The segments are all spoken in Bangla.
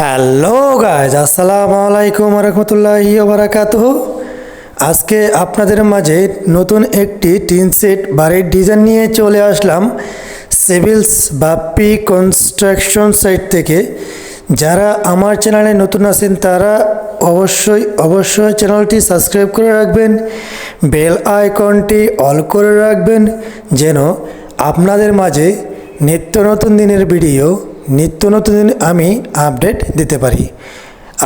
হ্যালো গাইজ আসসালামু আলাইকুম রহমতুল্লাহি বারাকাতুহ আজকে আপনাদের মাঝে নতুন একটি টিন সেট বাড়ির ডিজাইন নিয়ে চলে আসলাম সিভিলস বাপ্পি কনস্ট্রাকশন সাইট থেকে। যারা আমার চ্যানেলে নতুন আছেন, তারা অবশ্যই অবশ্যই চ্যানেলটি সাবস্ক্রাইব করে রাখবেন, বেল আইকনটি অল করে রাখবেন, যেন আপনাদের মাঝে নিত্য নতুন দিনের ভিডিও নিত্য নতুন আমি আপডেট দিতে পারি।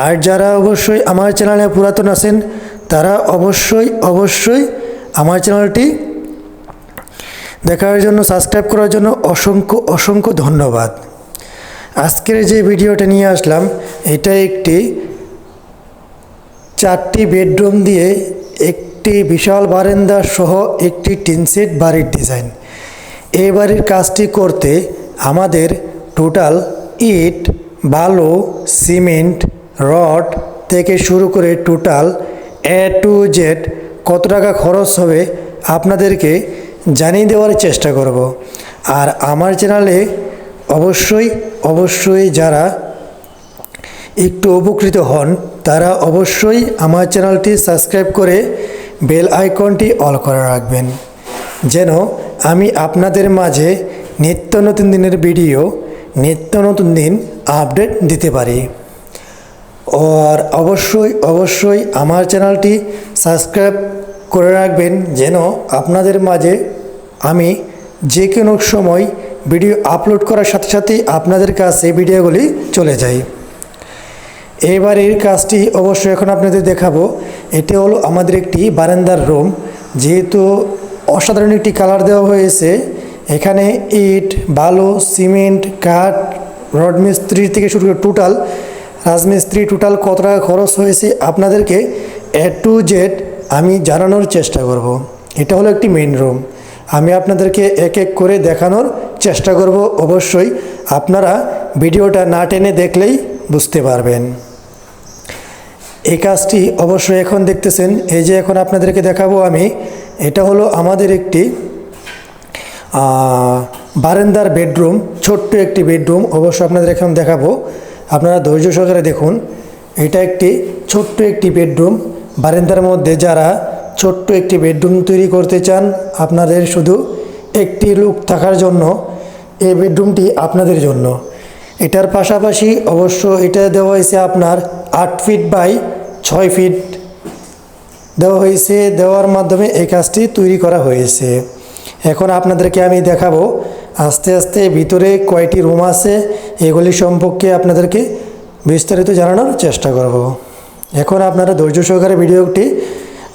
আর যারা অবশ্যই আমার চ্যানেলে পুরাতন আছেন, তারা অবশ্যই অবশ্যই আমার চ্যানেলটি দেখার জন্য সাবস্ক্রাইব করার জন্য অসংখ্য অসংখ্য ধন্যবাদ। আজকের যে ভিডিওটা নিয়ে আসলাম, এটা একটি চারটি বেডরুম দিয়ে একটি বিশাল বারান্দা সহ একটি টিনসেট বাড়ির ডিজাইন এই বাড়ির কাজটি করতে আমাদের টোটাল ইট, বালু, সিমেন্ট, রড থেকে শুরু করে টোটাল এ টু জেড কত টাকা খরচ হবে আপনাদেরকে জানিয়ে দেওয়ার চেষ্টা করব। আর আমার চ্যানেলে অবশ্যই অবশ্যই যারা একটু উপকৃত হন, তারা অবশ্যই আমার চ্যানেলটি সাবস্ক্রাইব করে বেল আইকনটি অল করে রাখবেন। যেন আমি আপনাদের মাঝে নিত্য নতুন দিনের ভিডিও নিত্য নতুন দিন আপডেট দিতে পারি। আর অবশ্যই অবশ্যই আমার চ্যানেলটি সাবস্ক্রাইব করে রাখবেন যেন আপনাদের মাঝে আমি যে কোনো সময় ভিডিও আপলোড করার সাথে সাথেই আপনাদের কাছে ভিডিওগুলি চলে যায় এবারের কাজটি অবশ্যই এখন আপনাদের দেখাবো। এটি হলো আমাদের একটি বারান্দার রুম যেহেতু অসাধারণ একটি কালার দেওয়া হয়েছে এখানে ইট, বালু, সিমেন্ট, কাঠ, রড মিস্ত্রি থেকে শুরু করে টোটাল রাজমিস্ত্রি টোটাল কত টাকা খরচ হয়েছে আপনাদেরকে এ টু জেড আমি জানানোর চেষ্টা করব। এটা হলো একটি মেইন রুম আমি আপনাদেরকে এক এক করে দেখানোর চেষ্টা করব। অবশ্যই আপনারা ভিডিওটা না টেনে দেখলেই বুঝতে পারবেন। এই কাজটি অবশ্যই এখন দেখতেছেন। এই যে এখন আপনাদেরকে দেখাবো আমি, এটা হলো আমাদের একটি বারান্দার বেডরুম, ছোট্ট একটি বেডরুম, অবশ্য আপনাদের এখন দেখাবো। আপনারা ধৈর্য সহকারে দেখুন, এটা একটি ছোট্ট একটি বেডরুম। বারান্দার মধ্যে যারা ছোট্ট একটি বেডরুম তৈরি করতে চান, আপনাদের শুধু একটি লুক থাকার জন্য এই বেডরুমটি আপনাদের জন্য। এটার পাশাপাশি অবশ্য এটা দেওয়া হয়েছে আপনার আট ফিট বাই ছয় ফিট। দেওয়া হয়েছে, দেওয়ার মাধ্যমে এই কাজটি তৈরি করা হয়েছে। এখন আপনাদেরকে আমি দেখাবো আস্তে আস্তে ভিতরে কয়টি রুম আছে, এগুলি সম্পর্কে আপনাদেরকে বিস্তারিত জানানোর চেষ্টা করব। এখন আপনারা ধৈর্য সহকারে ভিডিওটি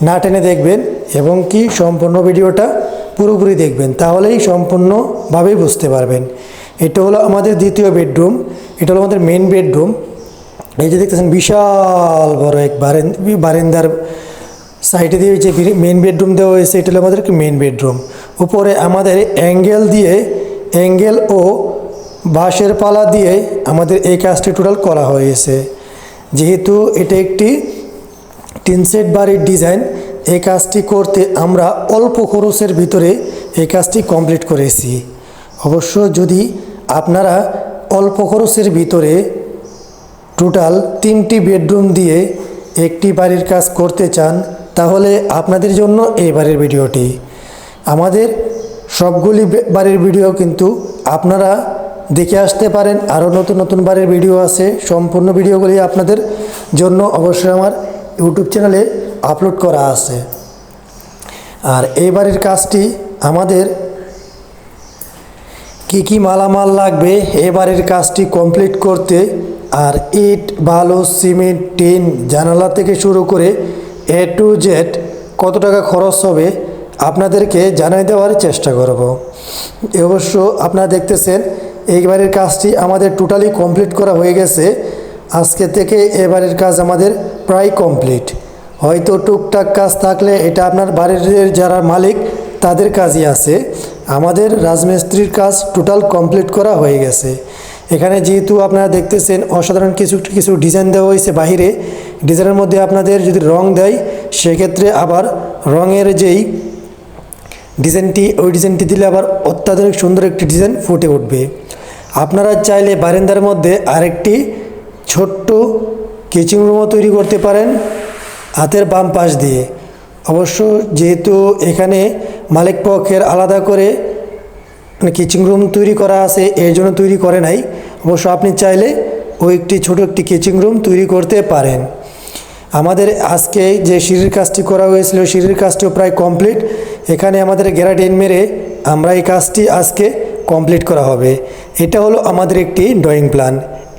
না টেনে দেখবেন এবং কি সম্পূর্ণ ভিডিওটা পুরোপুরি দেখবেন, তাহলেই সম্পূর্ণভাবেই বুঝতে পারবেন। এটা হলো আমাদের দ্বিতীয় বেডরুম, এটা হলো আমাদের মেন বেডরুম। এই যে দেখতেছেন বিশাল বড় এক বারেন্দার সাইডে দিয়ে যে মেন বেডরুম দেওয়া হয়েছে, এটা হলো আমাদের মেন বেডরুম। উপরে আমাদের অ্যাঙ্গেল দিয়ে, অ্যাঙ্গেল ও বাঁশের পালা দিয়ে আমাদের এই কাজটি টোটাল করা হয়েছে। যেহেতু এটা একটি টিনসেট বাড়ির ডিজাইন, এই কাজটি করতে আমরা অল্প খরচের ভিতরে এই কাজটি কমপ্লিট করেছি। অবশ্য যদি আপনারা অল্প খরচের ভিতরে টোটাল তিনটি বেডরুম দিয়ে একটি বাড়ির কাজ করতে চান, তাহলে আপনাদের জন্য এই বাড়ির ভিডিওটি। আমাদের সবগুলি বাড়ির ভিডিও কিন্তু আপনারা দেখে আসতে পারেন। আরও নতুন নতুন বাড়ির ভিডিও আছে। সম্পূর্ণ ভিডিওগুলি আপনাদের জন্য অবশ্যই আমার ইউটিউব চ্যানেলে আপলোড করা আছে। আর এই বাড়ির কাজটি আমাদের কি কি মালামাল লাগবে এ এবারের কাজটি কমপ্লিট করতে আর ইট, বালু, সিমেন্ট, টিন, জানালা থেকে শুরু করে এ টু জেড কত টাকা খরচ হবে আপনাদেরকে জানাই দেওয়ার চেষ্টা করব। অবশ্য আপনারা দেখতেছেন, এইবারের কাজটি আমাদের টোটালি কমপ্লিট করা হয়ে গেছে। আজকে থেকে এবারের কাজ আমাদের প্রায় কমপ্লিট হয়তো টুকটাক কাজ থাকলে এটা আপনার বাড়ির যারা মালিক, তাদের কাজই আছে। আমাদের রাজমিস্ত্রির কাজ টোটাল কমপ্লিট করা হয়ে গেছে। এখানে যেহেতু আপনারা দেখতেছেন, অসাধারণ কিছু কিছু ডিজাইন দেওয়া হয়েছে বাহিরে। ডিজাইনের মধ্যে আপনাদের যদি রং দেয়, সেক্ষেত্রে আবার রঙের যেই ডিজাইনটি, ওই ডিজাইনটি দিলে আবার অত্যাধুনিক সুন্দর একটি ডিজাইন ফুটে উঠবে। আপনারা চাইলে বারেন্দার মধ্যে আরেকটি ছোট্ট কিচিং রুমও তৈরি করতে পারেন হাতের বাম পাশ দিয়ে। অবশ্য যেহেতু এখানে মালিক পক্ষের আলাদা করে মানে কিচিং রুম তৈরি করা আছে, এর জন্য তৈরি করে নাই। অবশ্য আপনি চাইলে ওই একটি ছোটো একটি কিচিং রুম তৈরি করতে পারেন। আমাদের আজকে যে সিঁড়ির কাজটি করা হয়েছিল, সিঁড়ির কাজটিও প্রায় কমপ্লিট। এখানে আমাদের গ্যারাডিন মেরে আমরা এই কাজটি আজকে কমপ্লিট করা হবে। এটা হলো আমাদের একটি ড্রয়িং প্ল্যান।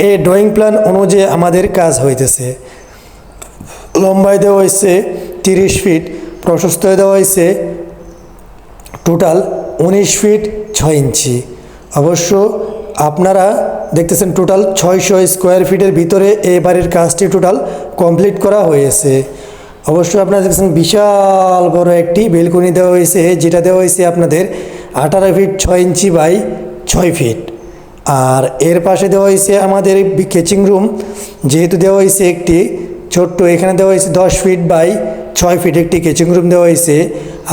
এই ড্রয়িং প্ল্যান অনুযায়ী আমাদের কাজ হইতেছে। লম্বায় দেওয়া হয়েছে তিরিশ ফিট, প্রশস্তয় দেওয়া হয়েছে টোটাল উনিশ ফিট ছয় ইঞ্চি। অবশ্য আপনারা দেখতেছেন টোটাল ছয়শো স্কোয়ার ফিটের ভিতরে এই বাড়ির কাজটি টোটাল কমপ্লিট করা হয়েছে। অবশ্যই আপনারা দেখছেন বিশাল বড় একটি বেলকনি দেওয়া হয়েছে, যেটা দেওয়া হয়েছে আপনাদের আঠারো ফিট ছয় ইঞ্চি বাই ছয় ফিট আর এর পাশে দেওয়া হয়েছে আমাদের কেচিং রুম যেহেতু দেওয়া হয়েছে একটি ছোট্ট, এখানে দেওয়া হয়েছে দশ ফিট বাই ছয় ফিট একটি কেচিং রুম দেওয়া হয়েছে।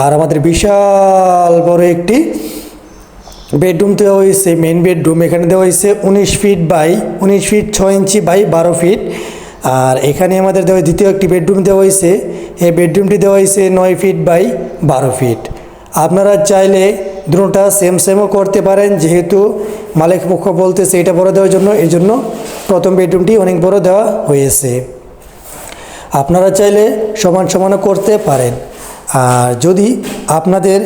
আর আমাদের বিশাল বড় একটি বেডরুম দেওয়া হয়েছে মেন বেডরুম এখানে দেওয়া হয়েছে উনিশ ফিট বাই উনিশ ফিট ছয় ইঞ্চি বাই বারো ফিট আর এখানে আমাদের দেওয়া, দ্বিতীয় একটি বেডরুম দেওয়া হয়েছে, এই বেডরুমটি দেওয়া হয়েছে নয় ফিট বাই বারো ফিট আপনারা চাইলে দুটোটা সেম সেমও করতে পারেন, যেহেতু মালিক পক্ষ বলতেছে এটা বড় দেওয়ার জন্য, এই জন্য প্রথম বেডরুমটি অনেক বড় দেওয়া হয়েছে। আপনারা চাইলে সমান সমানও করতে পারেন। আর যদি আপনাদের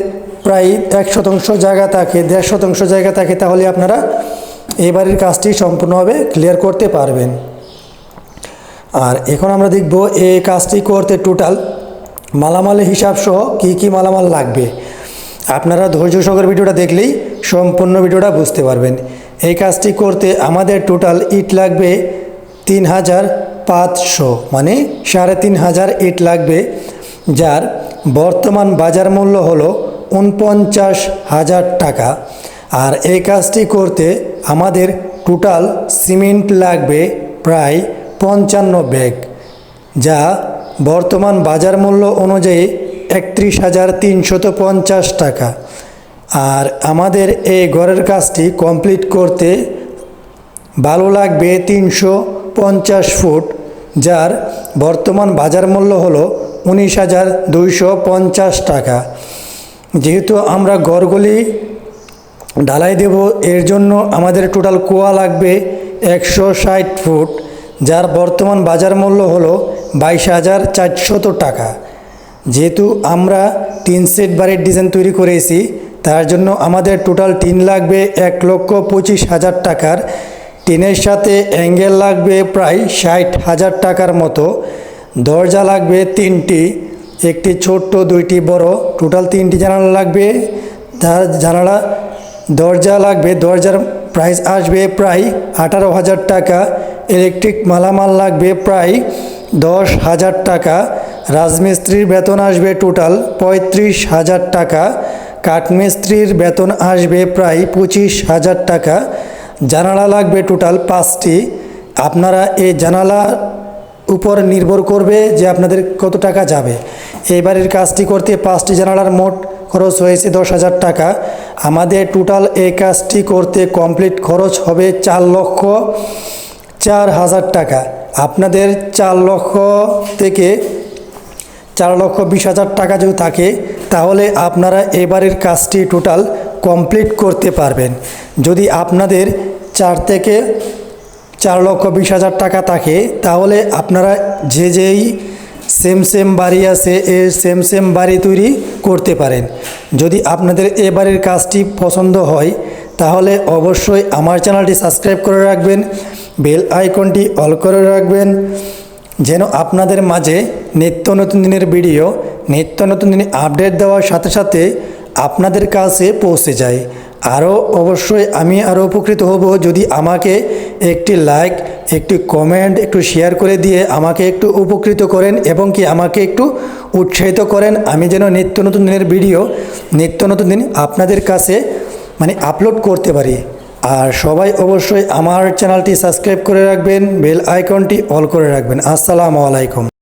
প্রায় এক শতাংশ জায়গা থাকে, দেড় শতাংশ জায়গা থাকে, তাহলে আপনারা এই বাড়ির কাজটি সম্পূর্ণভাবে ক্লিয়ার করতে পারবেন। আর এখন আমরা দেখব এই কাজটি করতে টোটাল মালামালের হিসাব সহ কী কী মালামাল লাগবে। আপনারা ধৈর্য সহকারে ভিডিওটা দেখলেই সম্পূর্ণ ভিডিওটা বুঝতে পারবেন। এই কাজটি করতে আমাদের টোটাল ইট লাগবে তিন হাজার পাঁচশো মানে সাড়ে তিন হাজার ইট লাগবে, যার বর্তমান বাজার মূল্য হলো উনপঞ্চাশ হাজার টাকা। আর এই কাজটি করতে আমাদের টোটাল সিমেন্ট লাগবে প্রায় পঞ্চান্ন ব্যাগ, যা বর্তমান বাজার মূল্য অনুযায়ী একত্রিশ হাজার তিনশত পঞ্চাশ টাকা। আর আমাদের এই ঘরের কাজটি কমপ্লিট করতে ভালো লাগবে তিনশো পঞ্চাশ ফুট, যার বর্তমান বাজার মূল্য হলো উনিশ হাজার দুইশো পঞ্চাশ টাকা। যেহেতু আমরা গড়গুলি ঢালাই দেব, এর জন্য আমাদের টোটাল কুয়া লাগবে একশো ষাট ফুট, যার বর্তমান বাজার মূল্য হলো বাইশ হাজার চারশত টাকা। যেহেতু আমরা তিন সেট বাড়ির ডিজাইন তৈরি করেছি, তার জন্য আমাদের টোটাল টিন লাগবে এক লক্ষ পঁচিশ হাজার টাকার। টিনের সাথে অ্যাঙ্গেল লাগবে প্রায় ষাট হাজার টাকার মতো। দরজা লাগবে তিনটি। একটি ছোট্ট, দুইটি বড়, টোটাল তিনটি জানালা লাগবে। জানালা, দরজা লাগবে। দরজার প্রাইস আসবে প্রায় আঠারো হাজার টাকা। ইলেকট্রিক মালামাল লাগবে প্রায় দশ হাজার টাকা। রাজমিস্ত্রির বেতন আসবে টোটাল পঁয়ত্রিশ হাজার টাকা। কাঠমিস্ত্রির বেতন আসবে প্রায় পঁচিশ হাজার টাকা। জানালা লাগবে টোটাল পাঁচটি। আপনারা এই জানালা উপর নির্ভর করবে যে আপনাদের কত টাকা যাবে। এই বাড়ির কাজটি করতে পাঁচটি জানালার মোট খরচ হয়েছে দশ হাজার টাকা। আমাদের টোটাল এই কাজটি করতে কমপ্লিট খরচ হবে চার লক্ষ চার হাজার টাকা। আপনাদের চার লক্ষ থেকে চার লক্ষ বিশ হাজার টাকা যদি থাকে, তাহলে আপনারা এবারের কাজটি টোটাল কমপ্লিট করতে পারবেন। যদি আপনাদের চার থেকে চার লক্ষ বিশ হাজার টাকা থাকে, তাহলে আপনারা যে যেই সেম সেম বাড়ি আছে, এ সেম সেম বাড়ি তৈরি করতে পারেন। যদি আপনাদের এ বাড়ির কাজটি পছন্দ হয়, তাহলে অবশ্যই আমার চ্যানেলটি সাবস্ক্রাইব করে রাখবেন, বেল আইকনটি অল করে রাখবেন, যেন আপনাদের মাঝে নিত্য নতুন দিনের ভিডিও, নিত্য নতুন দিনে আপডেট দেওয়ার সাথে সাথে আপনাদের কাছে পৌঁছে যায়। আরও অবশ্যই আমি আরও উপকৃত হব যদি আমাকে একটি লাইক একটি কমেন্ট একটু শেয়ার করে দিয়ে আমাকে একটু উপকৃত করেন এবং কি আমাকে একটু উৎসাহিত করেন। আমি যেন নিত্য নতুন দিনের ভিডিও নিত্য নতুন দিন আপনাদের কাছে মানে আপলোড করতে পারি। আর সবাই অবশ্যই আমার চ্যানেলটি সাবস্ক্রাইব করে রাখবেন বেল আইকনটি অল করে রাখবেন। আসসালামু আলাইকুম।